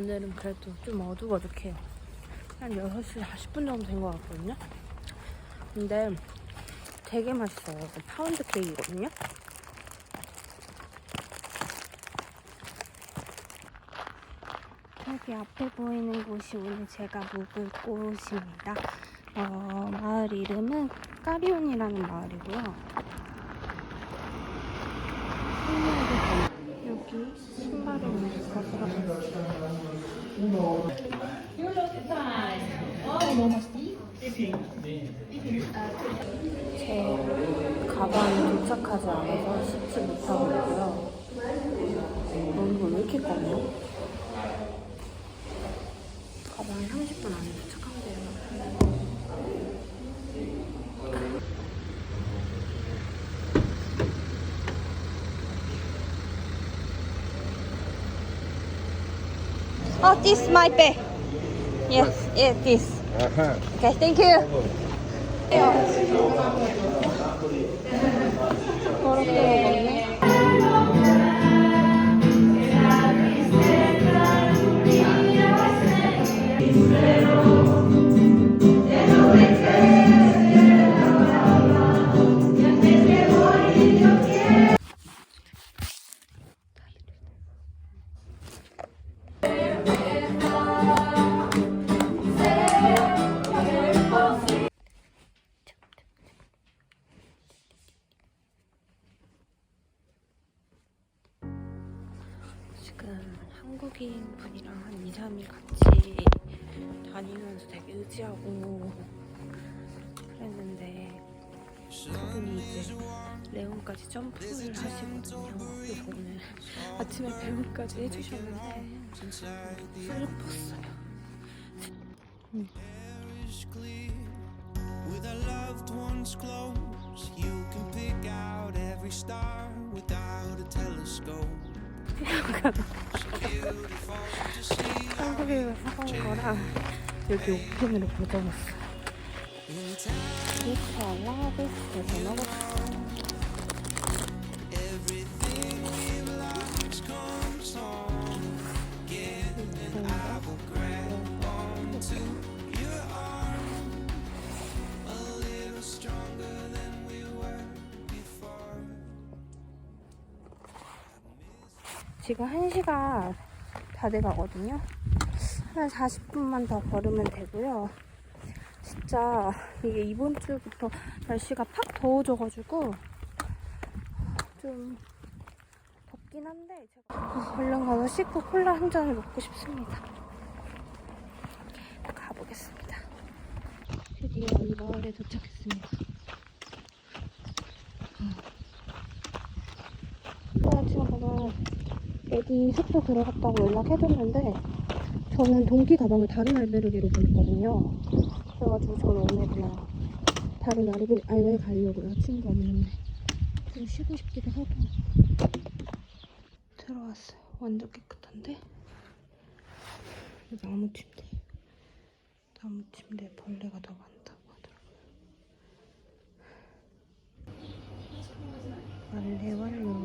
오늘은 그래도 좀 어둑어둑해요. 한 6시 40분 정도 된 것 같거든요. 근데 되게 맛있어요. 파운드 케이크거든요. 여기 앞에 보이는 곳이 오늘 제가 묵을 곳입니다. 어, 마을 이름은 까리온이라는 마을이고요. 여기 신발을 먼저 벗으러 제 가방이 도착하지 않아서 씻지 못하고 있고요. 얼굴 왜 이렇게 꺼요? 가방이 30분 안에 도착한대요. Oh, this my bag. Yes, yes, this. Okay, thank you. 걸었게 먹 하고 그랬는데 그분이 이제 레온까지 점프를 하시거든요. 그래서 오늘 아침에 배웅까지 해주셨는데 슬펐어요. With our loved ones close, you can pick out every star without a telescope. 한국에서 사온 거랑 여기 little stronger than we were before. 지금 1시가 다 돼가거든요. 한 40분만 더 걸으면 되고요. 진짜 이게 이번 주부터 날씨가 팍 더워져가지고 좀 덥긴 한데 제가 얼른 가서 씻고 콜라 한 잔을 먹고 싶습니다. 가보겠습니다. 드디어 이 마을에 도착했습니다. 아침에 가서 애기 숙소 들어갔다고 연락해줬는데 저는 동기 가방을 다른 알베르기로 보냈거든요. 그래가지고 저는 오늘 그냥 다른 알베르, 알베르 가려고요. 친구가 없는데 좀 쉬고 싶기도 하고 들어왔어요. 완전 깨끗한데 나무 침대 나무 침대에 벌레가 더 많다고 하더라고요. 원래 원로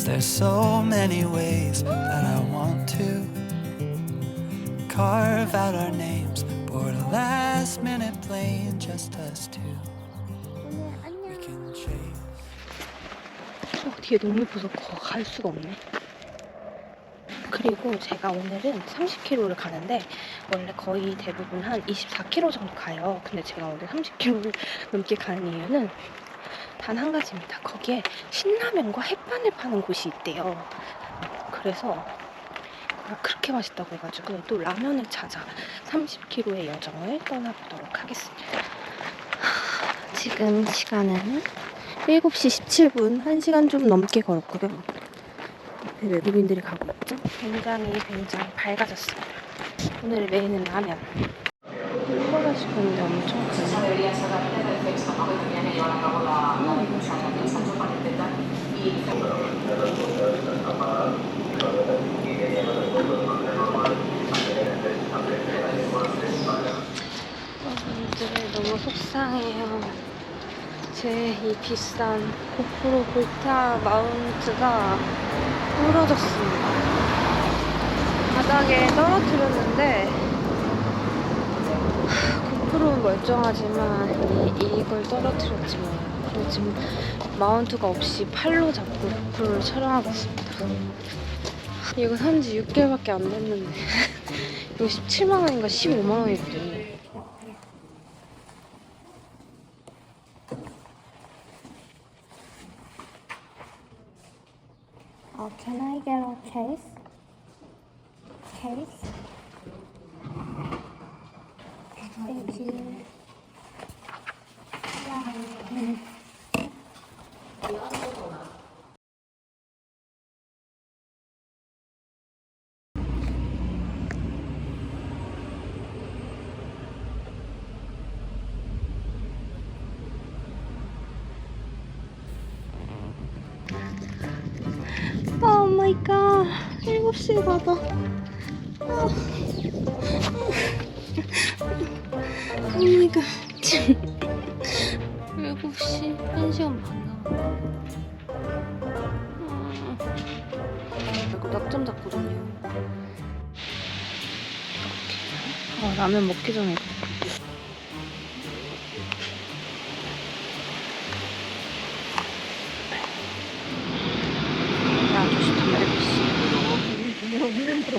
Cause there's so many ways that I want to carve out our names. Board a last minute plane, just us two. We can chase. 어, 뒤에 너무 예뻐서 거- 갈 수가 없네. 그리고 제가 오늘은 30km를 가는데 원래 거의 대부분 한 24km 정도 가요. 근데 제가 오늘 30km를 넘게 가는 이유는 단 한 가지입니다. 거기에 신라면과 햇반을 파는 곳이 있대요. 그래서 아, 그렇게 맛있다고 해가지고 또 라면을 찾아 30km의 여정을 떠나보도록 하겠습니다. 하, 지금 시간은 7시 17분, 1시간 좀 넘게 걸었고요. 외국인들이 가고 있죠. 굉장히 굉장히 밝아졌습니다. 오늘의 메인은 라면. 콜라 시켰는데 엄청 크 여러분들 너무 속상해요. 제 이 비싼 고프로 볼타 마운트가 부러졌습니다. 바닥에 떨어뜨렸는데 하, 고프로는 멀쩡하지만 이, 이걸 떨어뜨렸지. 그래서 지금 마운트가 없이 팔로 잡고 고프로를 촬영하고 있습니다. 이거 산지 6개월밖에 안 됐는데 이거 17만 원인가 15만 원이거든요. Uh, can I get a case? Case? Thank you. 마이 갓. 7시에 가다. 오 마이 갓. 7시 1시간 반. 이거 낙점 잡거든요. 아, 라면 먹기 전에.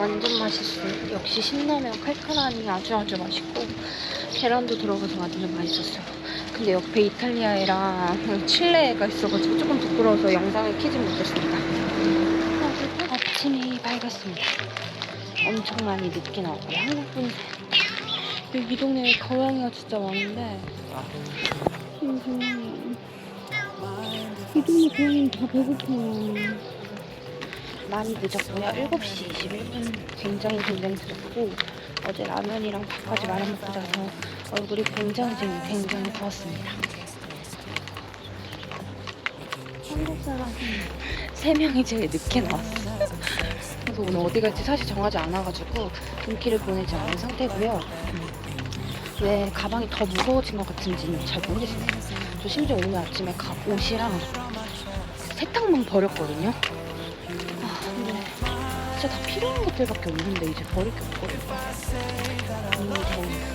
완전 맛있어요. 역시 신라면 칼칼하니 아주 아주 맛있고 계란도 들어가서 완전 맛있었어요. 근데 옆에 이탈리아애랑 칠레가 있어가지고 조금 부끄러워서 영상을 키지 못했습니다. 아침이 밝았습니다. 엄청 많이 늦게 나왔고요. 한국 분들 여기 이 동네에 고양이가 진짜 많은데 요즘 이 동네 고양이 다 배고파요. 많이 늦었고요. 7시 21분 굉장히 굉장히 늦었고 어제 라면이랑 밥까지 말아 먹고 자서 얼굴이 굉장히 굉장히 부었습니다. 한국 사람 3명이 제일 늦게 나왔어요. 그래서 오늘 어디 갈지 사실 정하지 않아가지고 눈길을 보내지 않은 상태고요. 음. 왜 가방이 더 무거워진 것 같은지는 잘 모르겠어요. 저 심지어 오늘 아침에 가, 옷이랑 세탁만 버렸거든요. 진짜 다 필요한 것들밖에 없는데 이제 버릴 게 없거든요. 음,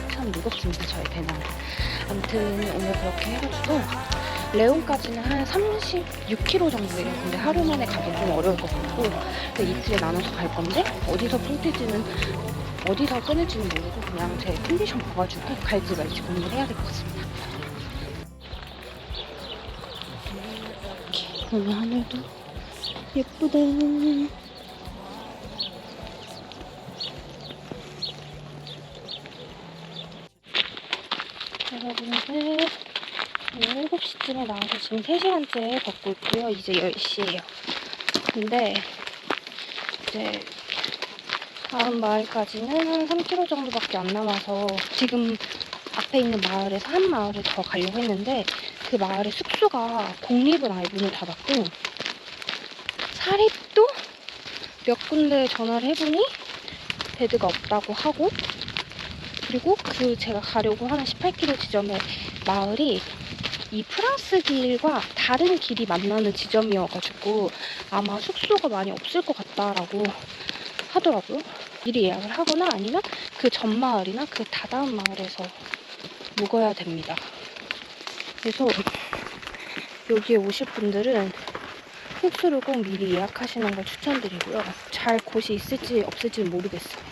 저, 참 무겁습니다, 저의 배낭. 아무튼 오늘 그렇게 해가지고 레온까지는 한 36km 정도예요. 근데 하루 만에 가기 좀 어려울 것 같고 이틀에 나눠서 갈 건데 어디서 끊을지는 어디서 끊을지는 모르고 그냥 제 컨디션 봐가지고 갈지 말지 고민을 해야 될 것 같습니다. 이렇게 오늘 하늘도 예쁘다. 여러분들 오늘 7시쯤에 나와서 지금 3시간째 걷고 있고요. 이제 10시예요. 근데 이제 다음 마을까지는 한 3km 정도밖에 안 남아서 지금 앞에 있는 마을에서 한 마을을 더 가려고 했는데 그 마을의 숙소가 공립은 아예 문을 닫았고 사립도 몇 군데 전화를 해보니 베드가 없다고 하고 그리고 그 제가 가려고 하는 18km 지점의 마을이 이 프랑스 길과 다른 길이 만나는 지점이어가지고 아마 숙소가 많이 없을 것 같다라고 하더라고요. 미리 예약을 하거나 아니면 그 전 마을이나 그 다다음 마을에서 묵어야 됩니다. 그래서 여기에 오실 분들은 숙소를 꼭 미리 예약하시는 걸 추천드리고요. 잘 곳이 있을지 없을지는 모르겠어요.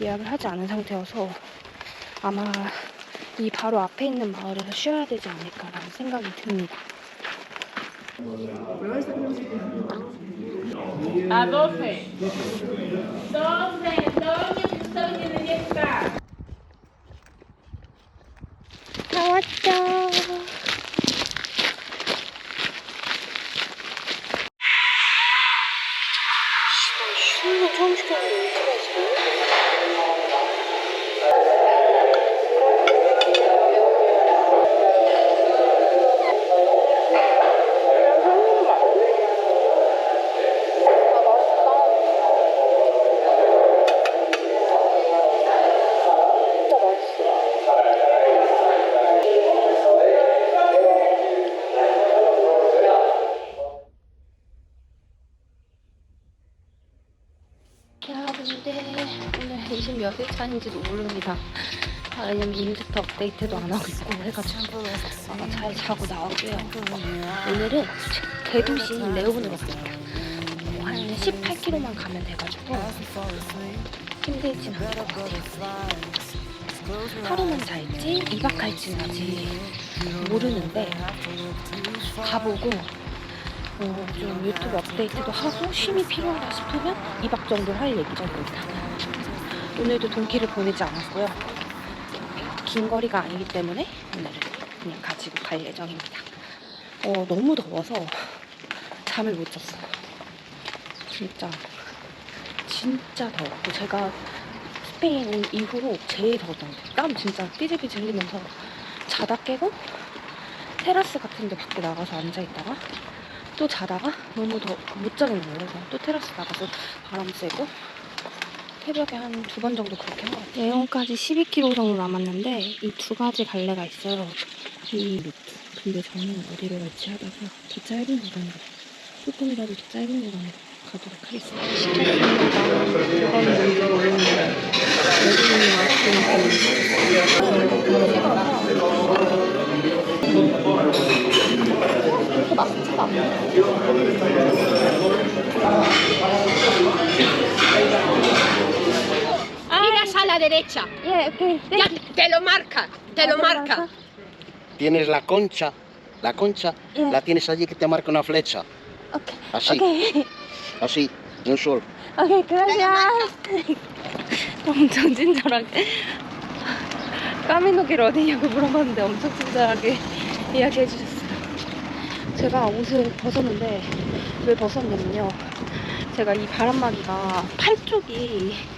예약을 하지 않은 상태여서 아마 이 바로 앞에 있는 마을에서 쉬어야 되지 않을까라는 생각이 듭니다. 다 왔죠. 20몇 일 차인지도 모릅니다. 아, 왜냐면 임스터 업데이트도 안 하고 있고 해가지고 아마 잘 자고 나왔고요. 오늘은 대도시 레오분으로 갑니다. 뭐 한 18km만 가면 돼가지고 힘들진 않을 것 같아요. 하루만 잘지 2박 할지는 아직 모르는데 가보고 어, 좀 유튜브 업데이트도 하고 쉼이 필요하다 싶으면 2박 정도 할 예정입니다. 오늘도 동키를 보내지 않았고요. 긴 거리가 아니기 때문에 오늘은 그냥 가지고 갈 예정입니다. 어, 너무 더워서 잠을 못 잤어요. 진짜 진짜 더웠고 제가 스페인 온 이후로 제일 더웠던 것 같아요. 땀 진짜 삐질삐질 흘리면서 자다 깨고 테라스 같은 데 밖에 나가서 앉아있다가 또 자다가 너무 더못 자는 거예요. 그래서 또 테라스 나가서 바람 쐬고 새벽에 한 두 번 정도 그렇게 한 것 같아요. 예원까지 12km 정도 남았는데 이 두 가지 갈래가 있어요. 이 루트. 근데 저는 어디로 갈지 하다가 더 짧은 구간으로 조금이라도 더 짧은 구간으로 가도록 하겠습니다. 시켰습니다. 맛있지가 않네. Miras a la derecha. 예, 오케이. Ya, te lo marca, te lo marca. Tienes la concha, la concha, Yeah. la tienes allí que te marca una flecha, 오케이. así, 오케이. así, de un sol. 오케이, 그라시아스. 엄청 친절하게. 까미노길 어디냐고 물어봤는데 엄청 친절하게 이야기해 주셨어요. 제가 옷을 벗었는데 왜 벗었냐면요. 제가 이 바람막이가 팔 쪽이 그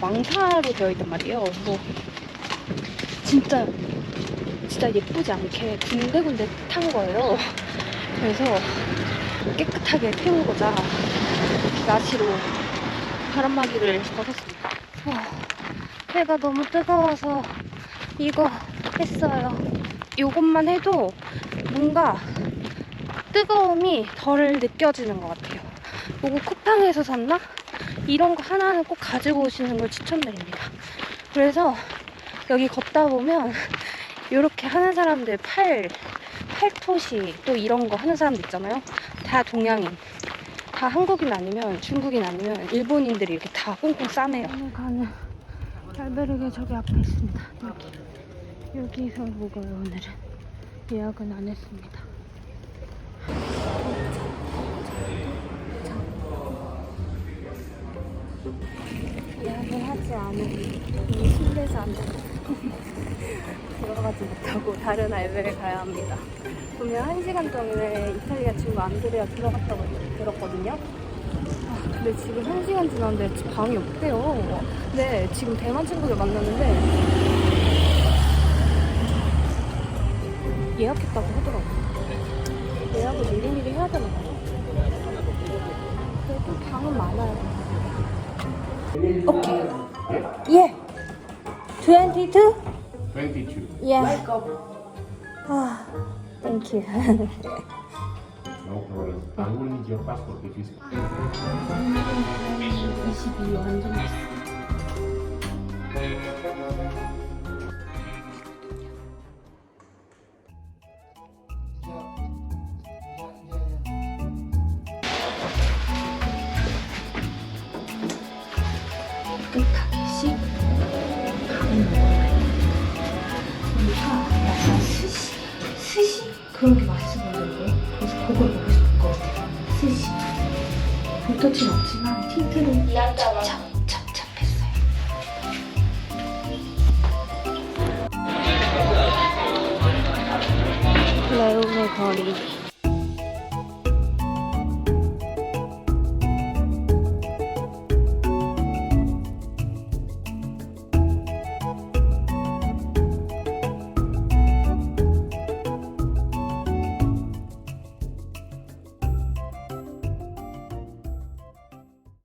망사로 되어 있단 말이에요. 그래서 진짜 진짜 예쁘지 않게 군데군데 탄 거예요. 그래서 깨끗하게 태우고자 나시로 바람막이를 벗었습니다. 와, 해가 너무 뜨거워서 이거 했어요. 이것만 해도 뭔가 뜨거움이 덜 느껴지는 것 같아요. 이거 쿠팡에서 샀나? 이런 거 하나는 꼭 가지고 오시는 걸 추천드립니다. 그래서 여기 걷다 보면 이렇게 하는 사람들 팔, 팔토시 또 이런 거 하는 사람들 있잖아요. 다 동양인. 다 한국인 아니면 중국인 아니면 일본인들이 이렇게 다 꽁꽁 싸매요. 오늘 가는 알베르게 저기 앞에 있습니다. 여기 여기서 묵어요 오늘은 예약은 안 했습니다. 하지 않은 이 순례자는 들어가지 못하고 다른 알베를 가야 합니다. 분명 1시간 전에 이탈리아 친구 안드레아 들어갔다고 들었거든요. 아, 근데 지금 1시간 지났는데 방이 없대요. 네, 지금 대만 친구들 만났는데 예약했다고 하더라고요. 예약을 미리미리 해야 되나 봐요. 그래도 방은 많아요. 오케이. 예. 22? 22. 예. 아, 땡큐. No problem. I will need your passport if you 22 완전 않지만 틴트를 참 찹찹했어요. 레오의 거리